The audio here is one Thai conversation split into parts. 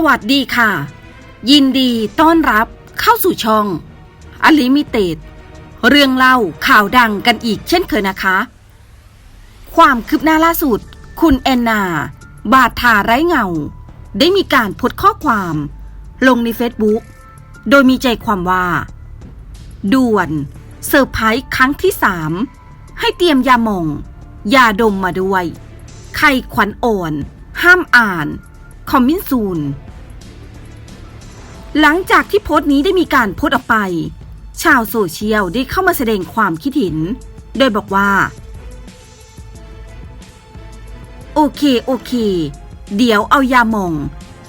สวัสดีค่ะ ยินดีต้อนรับเข้าสู่ช่องอลิมิเต็ดเรื่องเล่าข่าวดังกันอีกเช่นเคยนะคะ ความคืบหน้าล่าสุด คุณแอนนา บาดทาไร้เงา ได้มีการโพสข้อความ ลงในเฟซบุ๊กโดยมีใจความว่า ด่วนเซอร์ไพรส์ครั้งที่สามให้เตรียมยาหมองยาดมมาด้วย ไข้ขวัญอ่อน ห้ามอ่าน คอมมินซูน หลังจากที่โพสต์นี้ได้มีการโพสต์ออกไป ชาวโซเชียลได้เข้ามาแสดงความคิดเห็น โดยบอกว่า โอเคโอเค เดี๋ยวเอายาหม่อง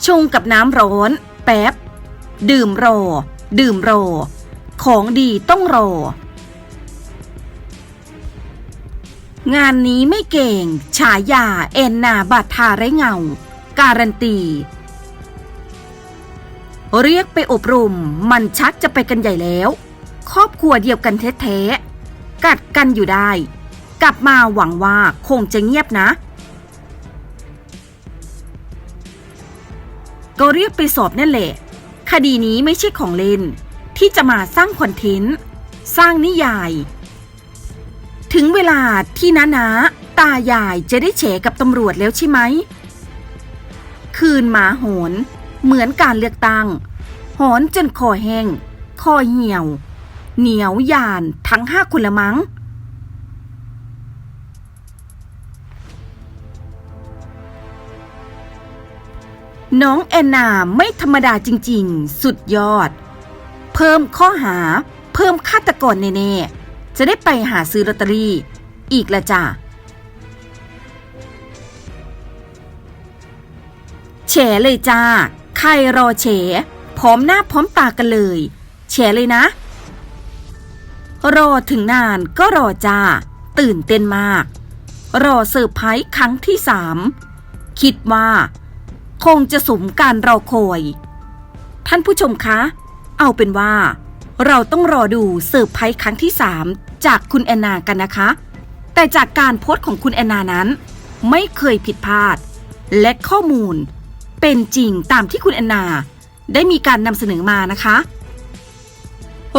ชงกับน้ำร้อน แป๊บ ดื่มรอ ดื่มรอ ของดีต้องรอ งานนี้ไม่เก่ง ฉายา แอนนาบาทาไรเงา การันตี เรียกไปอบรม มันชักจะไปกันใหญ่แล้ว ครอบครัวเดียวกันแท้ๆ กัดกันอยู่ได้ กลับมาหวังว่าคงจะเงียบนะ ก็เรียกไปสอบนั่นแหละ คดีนี้ไม่ใช่ของเล่น ที่จะมาสร้างคอนเทนต์ สร้างนิยาย ถึงเวลาที่น้านาตายายจะได้เฉกับตำรวจแล้วใช่ไหม คืนหมาโหน เหมือนการเลือกตั้ง หอนจนคอแห้ง คอเหี่ยว เหนียวยานทั้งห้าคนละมั้ง น้องแอนนาไม่ธรรมดาจริง ๆ สุดยอด เพิ่มข้อหา เพิ่มฆาตกรแน่ๆ จะได้ไปหาซื้อลอตเตอรี่ อีกละจ้ะแฉเลยจ้า ใครรอแฉพร้อมหน้าพร้อมตากันเลยแฉเลยนะ รอถึงนานก็รอจ้า ตื่นเต้นมาก รอเซอร์ไพรส์ครั้งที่สามคิดว่า คงจะสมการรอคอย ท่านผู้ชมคะ เอาเป็นว่า เราต้องรอดูเซอร์ไพรส์ครั้งที่สามจากคุณแอนนากันนะคะ แต่จากการโพสต์ของคุณแอนนานั้น ไม่เคยผิดพลาด และข้อมูล เป็นจริงตามที่คุณแอนนา ได้มีการนำเสนอมานะคะ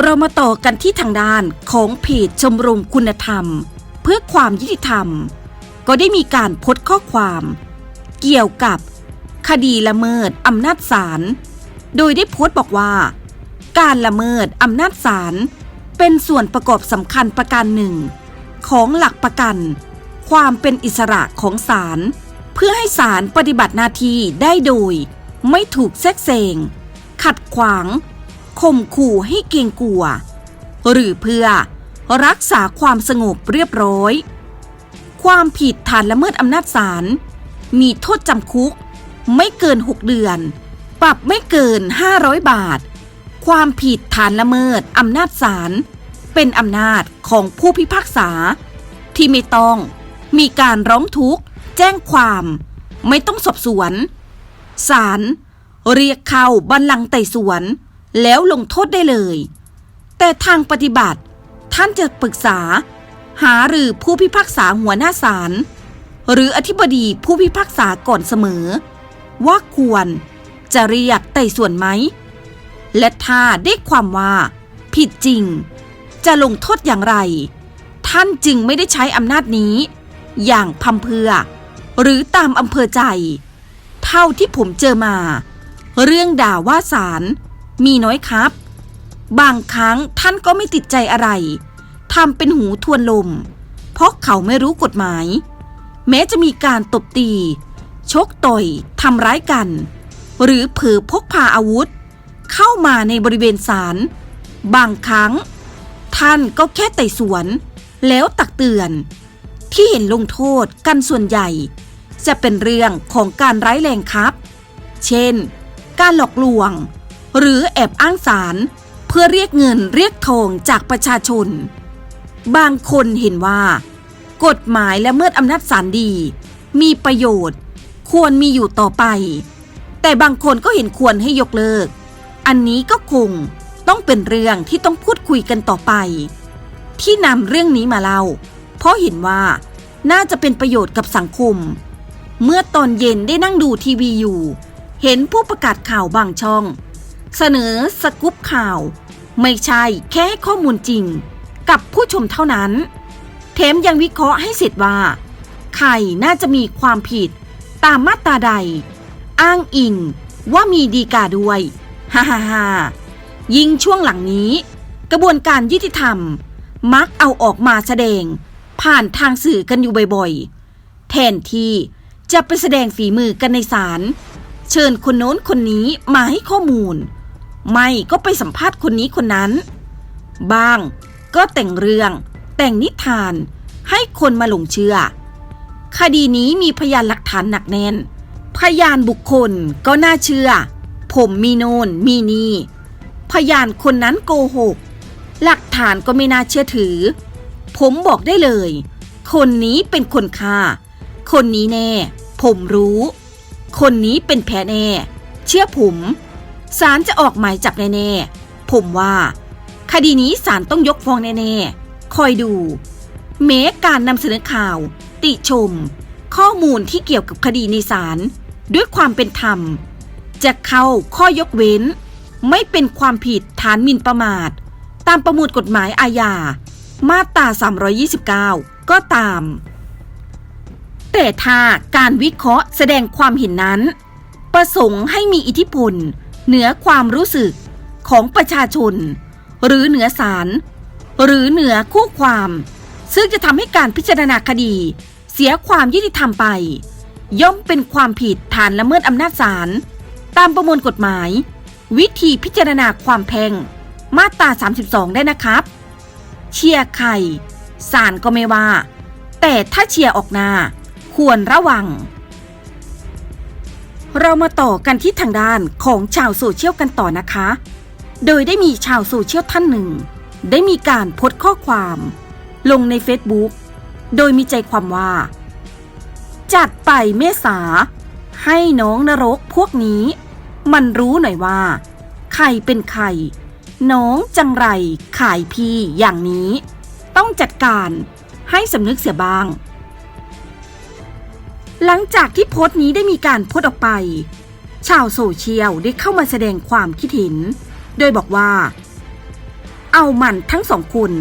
เรามาต่อกันที่ทางด้านของเพจชมรมคุณธรรม เพื่อความยุติธรรม ก็ได้มีการโพสข้อความ เกี่ยวกับคดีละเมิดอำนาจศาลโดยได้โพสต์บอกว่า การละเมิดอำนาจศาลเป็นส่วนประกอบสำคัญประการหนึ่ง ของหลักประกัน ความเป็นอิสระของศาล เพื่อให้ศาลปฏิบัติหน้าที่ได้โดย ไม่ถูกแทรกแซงขัดขวางข่มขู่ให้เกรงกลัว หรือเพื่อรักษาความสงบเรียบร้อย ความผิดฐานละเมิดอำนาจศาลมีโทษจำคุก ไม่เกิน 6 เดือน ปรับไม่เกิน 500 บาท ความผิดฐานละเมิดอำนาจศาลเป็นอำนาจของผู้พิพากษา ที่ไม่ต้องมีการร้องทุกข์ แจ้งความ ไม่ต้องสอบสวนศาลเรียกเข้าบัลลังก์ไต่สวน แล้วลงโทษได้เลย แต่ทางปฏิบัติท่านจะปรึกษา หาหรือผู้พิพากษาหัวหน้าศาลหรืออธิบดีผู้พิพากษาก่อนเสมอ ว่าควรจะเรียกไต่สวนไหม และถ้าได้ความว่า ผิดจริง จะลงโทษอย่างไร ท่านจึงไม่ได้ใช้อำนาจนี้ อย่างพำเพรื่อ หรือตามอำเภอใจ เท่าที่ผมเจอมา เรื่องด่าว่าศาลมีน้อยครับ บางครั้งท่านก็ไม่ติดใจอะไรทำเป็นหูทวนลม เพราะเขาไม่รู้กฎหมาย แม้จะมีการตบตี ชกต่อยทำร้ายกัน หรือเผลอพกพาอาวุธ เข้ามาในบริเวณศาลบางครั้ง ท่านก็แค่ไต่สวน แล้วตักเตือน ที่เห็นลงโทษกันส่วนใหญ่ จะเป็นเรื่องของการร้ายแรงครับ เช่น การหลอกลวง หรือแอบอ้างสารเพื่อเรียกเงินเรียกทองจากประชาชน บางคนเห็นว่า กฎหมายและเมิดอำนาจศาลดี มีประโยชน์ ควรมีอยู่ต่อไป แต่บางคนก็เห็นควรให้ยกเลิก อันนี้ก็คงต้องเป็นเรื่องที่ต้องพูดคุยกันต่อไป ที่นำเรื่องนี้มาเล่า เพราะเห็นว่าน่าจะเป็นประโยชน์กับสังคม เมื่อตอนเย็นได้นั่งดูทีวีอยู่ เห็นผู้ประกาศข่าวบางช่อง เสนอสกู๊ปข่าว ไม่ใช่แค่ให้ข้อมูลจริง กับผู้ชมเท่านั้นแถมยังวิเคราะห์ให้เสร็จว่า ใครน่าจะมีความผิด ตามมาตราใด อ้างอิงว่ามีดีกาด้วยฮ่าฮ่าฮ่ายิ่งช่วงหลังนี้ กระบวนการยุติธรรม มักเอาออกมาแสดง ผ่านทางสื่อกันอยู่บ่อยๆ แทนที่ จะไปแสดงฝีมือกันในศาล เชิญคนโน้นคนนี้มาให้ข้อมูล ไม่ก็ไปสัมภาษณ์คนนี้คนนั้น บ้างก็แต่งเรื่อง แต่งนิทานให้คนมาหลงเชื่อ คดีนี้มีพยานหลักฐานหนักแน่น พยานบุคคลก็น่าเชื่อ ผมมีโนนมีนี่ พยานคนนั้นโกหก หลักฐานก็ไม่น่าเชื่อถือ ผมบอกได้เลย คนนี้เป็นคนฆ่า คนนี้แน่ ผมรู้ คนนี้เป็นแพ้แน่ เชื่อผมศาลจะออกหมายจับแน่ๆ ผมว่า คดีนี้ศาลต้องยกฟ้องแน่ๆ คอยดูแม้การนำเสนอข่าว ติชม ข้อมูลที่เกี่ยวกับคดีในศาลด้วยความเป็นธรรม จะเข้าข้อยกเว้น ไม่เป็นความผิดฐานหมิ่นประมาท ตามประมวลกฎหมายอาญา มาตรา 329 ก็ตาม แต่ถ้าการวิเคราะห์แสดงความเห็นนั้น ประสงค์ให้มีอิทธิพล เหนือความรู้สึกของประชาชน หรือเหนือศาลหรือเหนือคู่ความ ซึ่งจะทำให้การพิจารณาคดี เสียความยุติธรรมไป ย่อมเป็นความผิดฐานละเมิดอำนาจศาลตามประมวลกฎหมาย วิธีพิจารณาความแพ่งมาตรา 32 ได้นะครับ เชียร์ใครศาลก็ไม่ว่า แต่ถ้าเชียร์ออกหน้า ควรระวัง เรามาต่อกันที่ทางด้านของชาวโซเชียลกันต่อนะคะ โดยได้มีชาวโซเชียลท่านหนึ่ง ได้มีการโพสต์ข้อความ ลงใน Facebook โดยมีใจความว่า จัดไปเมษา ให้น้องนรกพวกนี้ มันรู้หน่อยว่า ใครเป็นใคร น้องจังไรขายพี่อย่างนี้ ต้องจัดการให้สำนึกเสียบ้าง หลังจากที่โพสต์นี้ได้มีการโพสต์ออกไป ชาวโซเชียลได้เข้ามาแสดงความคิดเห็น โดยบอกว่า เอามันทั้งสองคน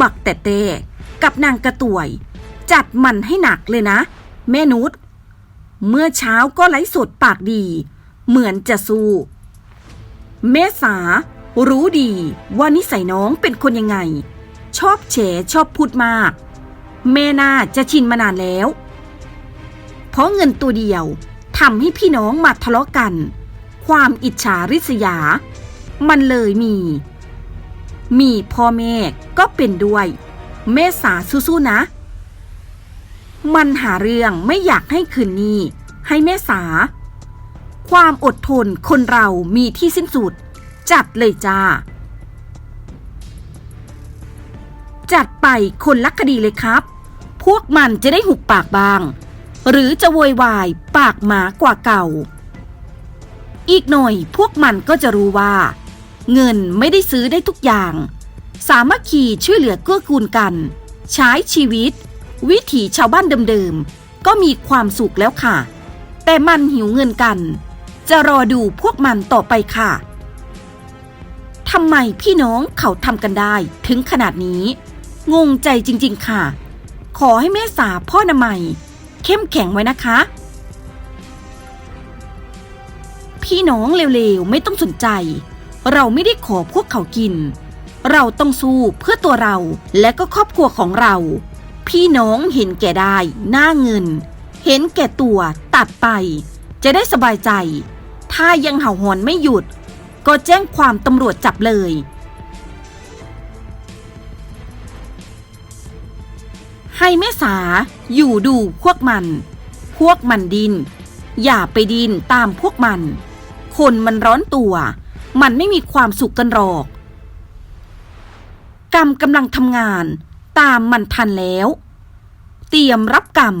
บักแต่เต้กับนางกระต่วย จัดมันให้หนักเลยนะ แม่นุชเมื่อเช้าก็ไลฟ์สดปากดี เหมือนจะสู้ เมษา รู้ดีว่านิสัยน้องเป็นคนยังไง ชอบแฉชอบพูดมาก แม่น่าจะชินมานานแล้ว เพราะเงินตัวเดียวทำให้พี่น้องมาทะเลาะกัน ความอิจฉาริษยา มันเลยมี มีพ่อแม่ก็เป็นด้วย เมษาสู้ๆนะ มันหาเรื่องไม่อยากให้คืนนี้ ให้เมษา ความอดทนคนเรามีที่สิ้นสุด จัดเลยจ้า จัดไปคนลักคดีเลยครับ พวกมันจะได้หุบปากบาง หรือจะโวยวายปากหมากว่าเก่า อีกหน่อยพวกมันก็จะรู้ว่า เงินไม่ได้ซื้อได้ทุกอย่าง สามัคคีช่วยเหลือเกื้อกูลกัน ใช้ชีวิต วิถีชาวบ้านเดิมๆ ก็มีความสุขแล้วค่ะ แต่มันหิวเงินกัน จะรอดูพวกมันต่อไปค่ะทำไมพี่น้องเขาทำกันได้ถึงขนาดนี้ งงใจจริงๆค่ะ ขอให้แม่สาพ่อนามัย เข้มแข็งไว้นะคะ พี่น้องเร็วๆ ไม่ต้องสนใจ เราไม่ได้ขอพวกเขากิน เราต้องสู้เพื่อตัวเราและก็ครอบครัวของเรา พี่น้องเห็นแก่ได้หน้าเงิน เห็นแก่ตัวตัดไป จะได้สบายใจ ถ้ายังเห่าหอนไม่หยุด ก็แจ้งความตำรวจจับเลย ให้แม่สาอยู่ดูพวกมัน พวกมันดิน อย่าไปดินตามพวกมัน คนมันร้อนตัว มันไม่มีความสุขกันหรอก กรรมกำลังทำงาน ตามมันทันแล้ว เตรียมรับกรรม